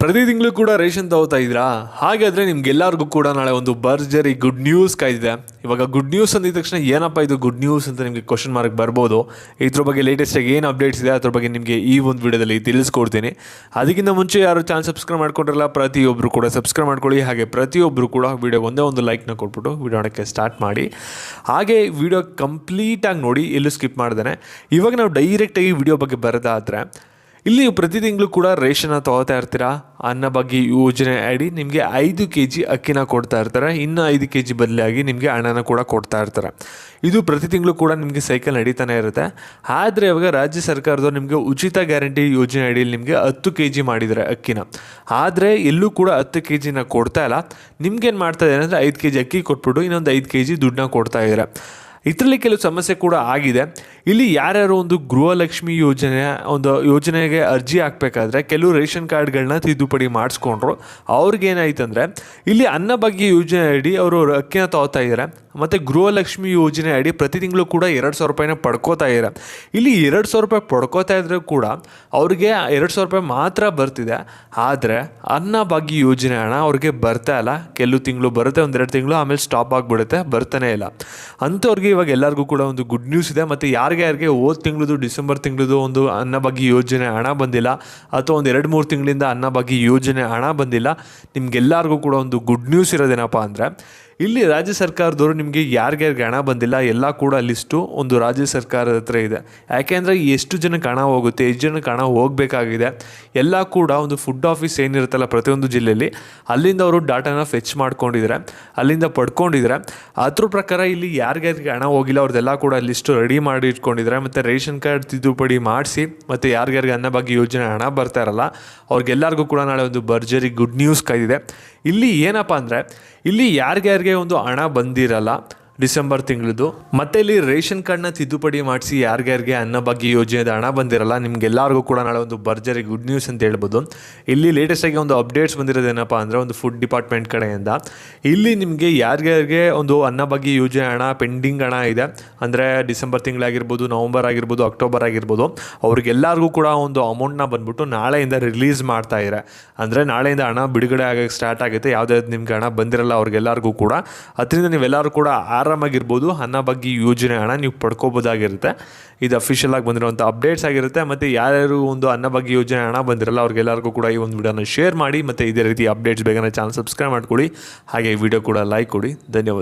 ಪ್ರತಿ ತಿಂಗಳು ಕೂಡ ರೇಷನ್ ತಗೋತಾ ಇದ್ದೀರಾ? ಹಾಗಾದರೆ ನಿಮ್ಗೆಲ್ಲರಿಗೂ ಕೂಡ ನಾಳೆ ಒಂದು ಭರ್ಜರಿ ಗುಡ್ ನ್ಯೂಸ್ ಕಾಯ್ದಿದೆ. ಇವಾಗ ಗುಡ್ ನ್ಯೂಸ್ ಅಂದಿದ ತಕ್ಷಣ ಏನಪ್ಪ ಇದು ಗುಡ್ ನ್ಯೂಸ್ ಅಂತ ನಿಮಗೆ ಕ್ವಶನ್ ಮಾರ್ಕ್ ಬರ್ಬೋದು? ಇದ್ರ ಬಗ್ಗೆ ಲೇಟೆಸ್ಟಾಗಿ ಏನು ಅಪ್ಡೇಟ್ಸ್ ಇದೆ? ಅದ್ರ ಬಗ್ಗೆ ನಿಮಗೆ ಈ ಒಂದು ವಿಡಿಯೋದಲ್ಲಿ ತಿಳಿಸ್ಕೊಡ್ತೀನಿ. ಅದಕ್ಕಿಂತ ಮುಂಚೆ ಯಾರು ಚಾನಲ್ ಸಬ್ಸ್ಕ್ರೈಬ್ ಮಾಡ್ಕೊಂಡಿರಲ್ಲ ಪ್ರತಿಯೊಬ್ಬರು ಕೂಡ ಸಬ್ಸ್ಕ್ರೈಬ್ ಮಾಡ್ಕೊಳ್ಳಿ. ಹಾಗೆ ಪ್ರತಿಯೊಬ್ಬರು ಕೂಡ ವಿಡಿಯೋ ಒಂದೇ ಒಂದು ಲೈಕ್ನ ಕೊಟ್ಬಿಟ್ಟು ವಿಡಿಯೋ ನೋಡೋಕ್ಕೆ ಸ್ಟಾರ್ಟ್ ಮಾಡಿ. ಹಾಗೆ ವಿಡಿಯೋ ಕಂಪ್ಲೀಟಾಗಿ ನೋಡಿ, ಎಲ್ಲೂ ಸ್ಕಿಪ್ ಮಾಡ್ದೇನೆ. ಇವಾಗ ನಾವು ಡೈರೆಕ್ಟಾಗಿ ವಿಡಿಯೋ ಬಗ್ಗೆ ಬರೋದಾದರೆ ಇಲ್ಲಿ ಪ್ರತಿ ತಿಂಗಳು ಕೂಡ ರೇಷನ್ನ ತೊಗೋತಾ ಇರ್ತೀರಾ? ಅನ್ನ ಬಗ್ಗೆ ಯೋಜನೆ ಅಡಿ ನಿಮಗೆ ಐದು ಕೆ ಜಿ ಅಕ್ಕಿನ ಕೊಡ್ತಾ ಇರ್ತಾರೆ. ಇನ್ನು ಐದು ಕೆ ಜಿ ಬದಲಾಗಿ ನಿಮಗೆ ಹಣನ ಕೂಡ ಕೊಡ್ತಾ ಇರ್ತಾರೆ. ಇದು ಪ್ರತಿ ತಿಂಗಳು ಕೂಡ ನಿಮಗೆ ಸೈಕಲ್ ನಡೀತಾನೆ ಇರುತ್ತೆ. ಆದರೆ ಇವಾಗ ರಾಜ್ಯ ಸರ್ಕಾರದವ್ರು ನಿಮಗೆ ಉಚಿತ ಗ್ಯಾರಂಟಿ ಯೋಜನೆ ಅಡಿಯಲ್ಲಿ ನಿಮಗೆ ಹತ್ತು ಕೆ ಜಿ ಮಾಡಿದ್ದಾರೆ ಅಕ್ಕಿನ. ಆದರೆ ಎಲ್ಲೂ ಕೂಡ ಹತ್ತು ಕೆ ಜಿನ ಕೊಡ್ತಾ ಇಲ್ಲ. ನಿಮ್ಗೇನು ಮಾಡ್ತಾ ಇದ್ದಾರೆ ಅಂದರೆ ಐದು ಕೆ ಜಿ ಅಕ್ಕಿ ಕೊಟ್ಬಿಟ್ಟು ಇನ್ನೊಂದು ಐದು ಕೆ ಜಿ ದುಡ್ಡನ್ನ ಕೊಡ್ತಾ ಇದ್ದಾರೆ. ಇದರಲ್ಲಿ ಕೆಲವು ಸಮಸ್ಯೆ ಕೂಡ ಆಗಿದೆ. ಇಲ್ಲಿ ಯಾರ್ಯಾರು ಒಂದು ಗೃಹಲಕ್ಷ್ಮಿ ಯೋಜನೆ, ಒಂದು ಯೋಜನೆಗೆ ಅರ್ಜಿ ಹಾಕಬೇಕಾದ್ರೆ ಕೆಲವು ರೇಷನ್ ಕಾರ್ಡ್ಗಳನ್ನ ತಿದ್ದುಪಡಿ ಮಾಡಿಸ್ಕೊಂಡ್ರು. ಅವ್ರಿಗೇನಾಯ್ತಂದರೆ, ಇಲ್ಲಿ ಅನ್ನಭಾಗ್ಯ ಯೋಜನೆ ಅಡಿ ಅವರು ಅಕ್ಕಿನ ತಗೋತಾ ಇದ್ದಾರೆ ಮತ್ತು ಗೃಹಲಕ್ಷ್ಮಿ ಯೋಜನೆ ಅಡಿ ಪ್ರತಿ ತಿಂಗಳು ಕೂಡ ಎರಡು ಸಾವಿರ ರೂಪಾಯಿನ ಪಡ್ಕೋತಾ ಇದ್ದಾರೆ ಇಲ್ಲಿ ಎರಡು ಸಾವಿರ ರೂಪಾಯಿ ಪಡ್ಕೋತಾ ಇದ್ರೂ ಕೂಡ ಅವ್ರಿಗೆ ಎರಡು ಸಾವಿರ ರೂಪಾಯಿ ಮಾತ್ರ ಬರ್ತಿದೆ. ಆದರೆ ಅನ್ನಭಾಗ್ಯ ಯೋಜನೆ ಹಣ ಅವ್ರಿಗೆ ಬರ್ತಾ ಇಲ್ಲ. ಕೆಲವು ತಿಂಗಳು ಬರುತ್ತೆ ಒಂದೆರಡು ತಿಂಗಳು, ಆಮೇಲೆ ಸ್ಟಾಪ್ ಆಗಿಬಿಡುತ್ತೆ, ಬರ್ತಾನೆ ಇಲ್ಲ. ಅಂಥವ್ರಿಗೆ ಇವಾಗ ಎಲ್ಲರಿಗೂ ಕೂಡ ಒಂದು ಗುಡ್ ನ್ಯೂಸ್ ಇದೆ, ಮತ್ತು ಯಾರಿಗೆ ಯಾರಿಗೆ ಹೋದ ತಿಂಗಳದು, ಡಿಸೆಂಬರ್ ತಿಂಗಳದು ಒಂದು ಅನ್ನಭಾಗ್ಯ ಯೋಜನೆ ಹಣ ಬಂದಿಲ್ಲ. ಅಥವಾ ಒಂದು ಎರಡು ಮೂರು ತಿಂಗಳಿಂದ ಅನ್ನಭಾಗ್ಯ ಯೋಜನೆ ಹಣ ಬಂದಿಲ್ಲ. ನಿಮ್ಗೆಲ್ಲರಿಗೂ ಕೂಡ ಒಂದು ಗುಡ್ ನ್ಯೂಸ್ ಇರೋದೇನಪ್ಪ ಅಂದರೆ ಇಲ್ಲಿ ರಾಜ್ಯ ಸರ್ಕಾರದವರು ನಿಮಗೆ ಯಾರಿಗ್ಯಾರಿಗೆ ಹಣ ಬಂದಿಲ್ಲ, ಎಲ್ಲ ಕೂಡ ಲಿಸ್ಟು ಒಂದು ರಾಜ್ಯ ಸರ್ಕಾರದ ಹತ್ರ ಇದೆ. ಯಾಕೆಂದರೆ ಎಷ್ಟು ಜನಕ್ಕೆ ಹಣ ಹೋಗುತ್ತೆ, ಎಷ್ಟು ಜನಕ್ಕೆ ಹಣ ಹೋಗಬೇಕಾಗಿದೆ, ಎಲ್ಲ ಕೂಡ ಒಂದು ಫುಡ್ ಆಫೀಸ್ ಏನಿರುತ್ತಲ್ಲ ಪ್ರತಿಯೊಂದು ಜಿಲ್ಲೆಯಲ್ಲಿ, ಅಲ್ಲಿಂದ ಅವರು ಡಾಟಾನ ಫೆಚ್ ಮಾಡ್ಕೊಂಡಿದ್ದಾರೆ, ಅಲ್ಲಿಂದ ಪಡ್ಕೊಂಡಿದ್ದಾರೆ. ಅದ್ರ ಪ್ರಕಾರ ಇಲ್ಲಿ ಯಾರಿಗ್ಯಾರಿಗೆ ಹಣ ಹೋಗಿಲ್ಲ, ಅವ್ರದ್ದೆಲ್ಲ ಕೂಡ ಲಿಸ್ಟು ರೆಡಿ ಮಾಡಿ ಇಟ್ಕೊಂಡಿದ್ದಾರೆ. ಮತ್ತು ರೇಷನ್ ಕಾರ್ಡ್ ತಿದ್ದುಪಡಿ ಮಾಡಿಸಿ, ಮತ್ತು ಯಾರಿಗ್ಯಾರಿಗೆ ಅನ್ನಭಾಗ್ಯ ಯೋಜನೆ ಹಣ ಬರ್ತಾ ಇರಲ್ಲ, ಅವ್ರಿಗೆಲ್ಲರಿಗೂ ಕೂಡ ನಾಳೆ ಒಂದು ಭರ್ಜರಿ ಗುಡ್ ನ್ಯೂಸ್ ಕಾಯ್ದಿದೆ ಇಲ್ಲಿ ಏನಪ್ಪ ಅಂದರೆ, ಇಲ್ಲಿ ಯಾರಿಗ್ಯಾರಿಗೆ ಒಂದು ಹಣ ಬಂದಿರಲ್ಲ ಡಿಸೆಂಬರ್ ತಿಂಗಳದು. ಮತ್ತೆ ಇಲ್ಲಿ ರೇಷನ್ ಕಾರ್ಡ್ನ ತಿದ್ದುಪಡಿ ಮಾಡಿಸಿ ಯಾರಿಗ್ಯಾರಿಗೆ ಅನ್ನಭಾಗ್ಯ ಯೋಜನೆ ಹಣ ಬಂದಿರಲ್ಲ, ನಿಮ್ಗೆಲ್ಲರಿಗೂ ಕೂಡ ನಾಳೆ ಒಂದು ಭರ್ಜರಿ ಗುಡ್ ನ್ಯೂಸ್ ಅಂತ ಹೇಳ್ಬೋದು. ಇಲ್ಲಿ ಲೇಟೆಸ್ಟ್ ಆಗಿ ಒಂದು ಅಪ್ಡೇಟ್ಸ್ ಬಂದಿರೋದೇನಪ್ಪ ಅಂದರೆ ಒಂದು ಫುಡ್ ಡಿಪಾರ್ಟ್ಮೆಂಟ್ ಕಡೆಯಿಂದ. ಇಲ್ಲಿ ನಿಮಗೆ ಯಾರ್ಯಾರಿಗೆ ಒಂದು ಅನ್ನಭಾಗ್ಯ ಯೋಜನೆ ಹಣ ಪೆಂಡಿಂಗ್ ಹಣ ಇದೆ, ಅಂದರೆ ಡಿಸೆಂಬರ್ ತಿಂಗಳಾಗಿರ್ಬೋದು, ನವಂಬರ್ ಆಗಿರ್ಬೋದು, ಅಕ್ಟೋಬರ್ ಆಗಿರ್ಬೋದು, ಅವ್ರಿಗೆಲ್ಲರಿಗೂ ಕೂಡ ಒಂದು ಅಮೌಂಟ್ನ ಬಂದ್ಬಿಟ್ಟು ನಾಳೆಯಿಂದ ರಿಲೀಸ್ ಮಾಡ್ತಾ ಇದ್ದಾರೆ ಅಂದರೆ ನಾಳೆಯಿಂದ ಹಣ ಬಿಡುಗಡೆ ಆಗೋಕ್ಕೆ ಸ್ಟಾರ್ಟ್ ಆಗುತ್ತೆ ಯಾವುದೇ ನಿಮ್ಗೆ ಹಣ ಬಂದಿರಲ್ಲ ಅವ್ರಿಗೆಲ್ಲರಿಗೂ ಕೂಡ. ಅದರಿಂದ ನೀವೆಲ್ಲರೂ ಕೂಡ ಆರಾಮಾಗಿರ್ಬೋದು. ಬಗ್ಗೆ ಯೋಜನೆ ಹಣ ನೀವು ಪಡ್ಕೋಬೋದಾಗಿರುತ್ತೆ. ಇದು ಅಫಿಷಿಯಲ್ ಆಗಿ ಬಂದಿರುವಂಥ ಅಪ್ಡೇಟ್ಸ್ ಆಗಿರುತ್ತೆ. ಮತ್ತು ಯಾರ್ಯಾರು ಒಂದು ಅನ್ನಭಾಗ್ಯ ಯೋಜನೆ ಹಣ ಬಂದಿರಲ್ಲ, ಅವ್ರಿಗೆಲ್ಲರಿಗೂ ಕೂಡ ಈ ಒಂದು ವಿಡಿಯೋನ ಶೇರ್ ಮಾಡಿ, ಮತ್ತು ಇದೇ ರೀತಿ ಅಪ್ಡೇಟ್ಸ್ ಬೇಗನೆ ಚಾನಲ್ ಸಬ್ಸ್ಕ್ರೈಬ್ ಮಾಡ್ಕೊಳ್ಳಿ. ಹಾಗೆ ಈ ವಿಡಿಯೋ ಕೂಡ ಲೈಕ್ ಕೊಡಿ. ಧನ್ಯವಾದ.